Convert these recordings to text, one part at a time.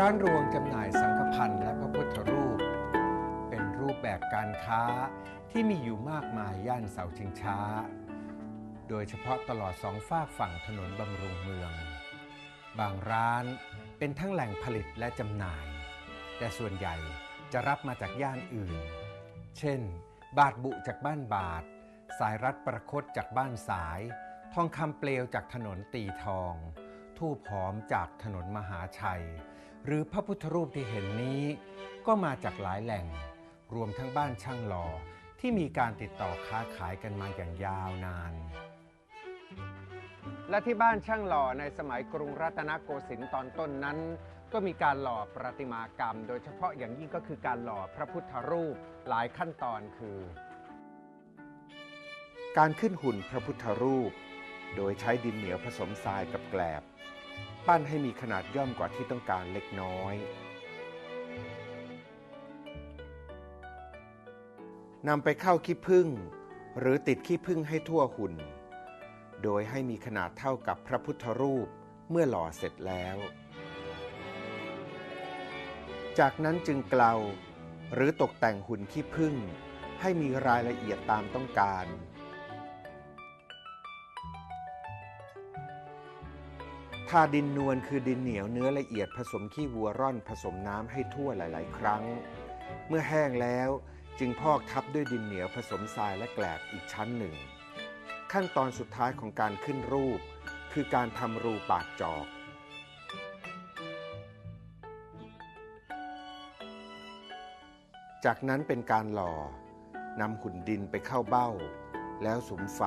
ร้านรวงจำหน่ายสังฆพันธ์และพระพุทธรูป เป็นรูปแบบการค้าที่มีอยู่มากมายย่านเสาชิงช้า โดยเฉพาะตลอดสองฝากฝั่งถนนบำรุงเมือง บางร้านเป็นทั้งแหล่งผลิตและจำหน่าย แต่ส่วนใหญ่จะรับมาจากย่านอื่น เช่น บาทบุจากบ้านบาท สายรัดประคตจากบ้านสาย ทองคำเปลวจากถนนตีทอง ทูบหอมจากถนนมหาชัย หรือพระพุทธรูปที่เห็นนี้ ก็มาจากหลายแหล่ง รวมทั้งบ้านช่างหล่อที่มีการติดต่อค้าขายกันมาอย่างยาวนาน และที่บ้านช่างหล่อในสมัยกรุงรัตนโกสินทร์ตอนต้นนั้น ก็มีการหล่อประติมากรรม โดยเฉพาะอย่างยิ่งก็คือการหล่อพระพุทธรูปหลายขั้นตอนคือ การขึ้นหุ่นพระพุทธรูป โดยใช้ดินเหนียวผสมทรายกับแกลบ ปั้นให้มีขนาดย่อมกว่าที่ต้องการเล็กน้อยนำไปเข้าขี้ผึ้งหรือติดขี้ผึ้งให้ทั่วหุ่น โดยให้มีขนาดเท่ากับพระพุทธรูปเมื่อหล่อเสร็จแล้ว จากนั้นจึงเกลาหรือตกแต่งหุ่นขี้ผึ้งให้มีรายละเอียดตามต้องการ ทาดินนวลคือดินเหนียวเนื้อละเอียดผสมขี้วัวร่อนผสมน้ำให้ทั่วหลาย ๆ ครั้ง เมื่อแห้งแล้วจึงพอกทับด้วยดินเหนียวผสมทรายและแกลบอีกชั้นหนึ่ง ขั้นตอนสุดท้ายของการขึ้นรูป คือการทำรูปากจอกจากนั้นเป็นการหล่อนำหุ่นดินไปเข้าเบ้า แล้วสุมไฟ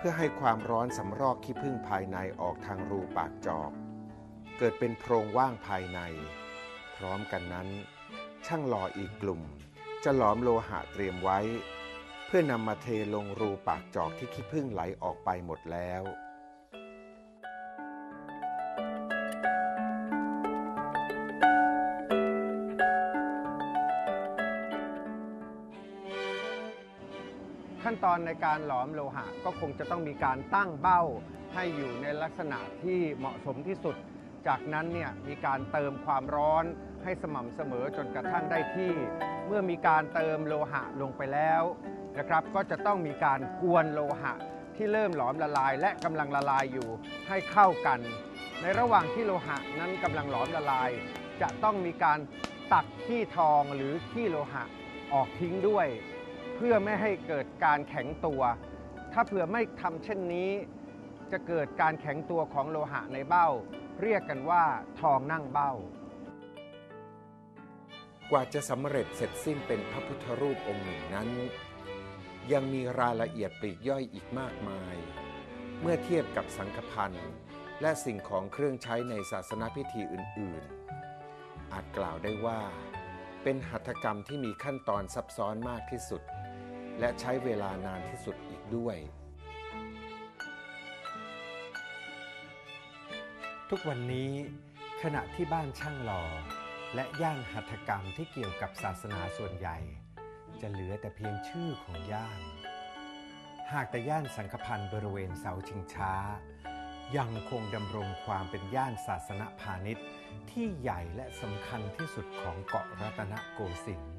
เพื่อให้ความร้อนสำรอกขี้ผึ้งภายในออกทางรูปากจอก เกิดเป็นโพรงว่างภายใน พร้อมกันนั้น ช่างหล่ออีกกลุ่ม จะหลอมโลหะเตรียมไว้ เพื่อนำมาเทลงรูปากจอกที่ขี้ผึ้งไหลออกไปหมดแล้ว ขั้นตอนในการหลอมโลหะก็คงจะต้องมีการตั้งเบ้าให้อยู่ในลักษณะที่เหมาะสมที่สุด จากนั้นเนี่ยมีการเติมความร้อนให้สม่ำเสมอจนกระทั่งได้ที่ เมื่อมีการเติมโลหะลงไปแล้วนะครับ ก็จะต้องมีการกวนโลหะที่เริ่มหลอมละลาย และกำลังละลายอยู่ให้เข้ากัน ในระหว่างที่โลหะนั้นกำลังหลอมละลาย จะต้องมีการตักขี้ทองหรือขี้โลหะออกทิ้งด้วย เพื่อไม่ให้เกิดการแข็งตัว ถ้าเผื่อไม่ทำเช่นนี้ จะเกิดการแข็งตัวของโลหะในเบ้า เรียกกันว่าทองนั่งเบ้า กว่าจะสำเร็จเสร็จสิ้นเป็นพระพุทธรูปองค์หนึ่งนั้น ยังมีรายละเอียดปลีกย่อยอีกมากมาย เมื่อเทียบกับสังฆพันธ์และสิ่งของเครื่องใช้ในศาสนาพิธีอื่น ๆ อาจกล่าวได้ว่า เป็นหัตถกรรมที่มีขั้นตอนซับซ้อนมากที่สุด และใช้เวลานานที่สุดอีกด้วย ทุกวันนี้ขณะที่บ้านช่างหล่อ และย่านหัตถกรรมที่เกี่ยวกับศาสนาส่วนใหญ่ จะเหลือแต่เพียงชื่อของย่าน หากแต่ย่านสังฆพันธ์บริเวณเสาชิงช้า ยังคงดำรงความเป็นย่านศาสนาพาณิชย์ที่ใหญ่และสำคัญที่สุดของเกาะรัตนโกสินทร์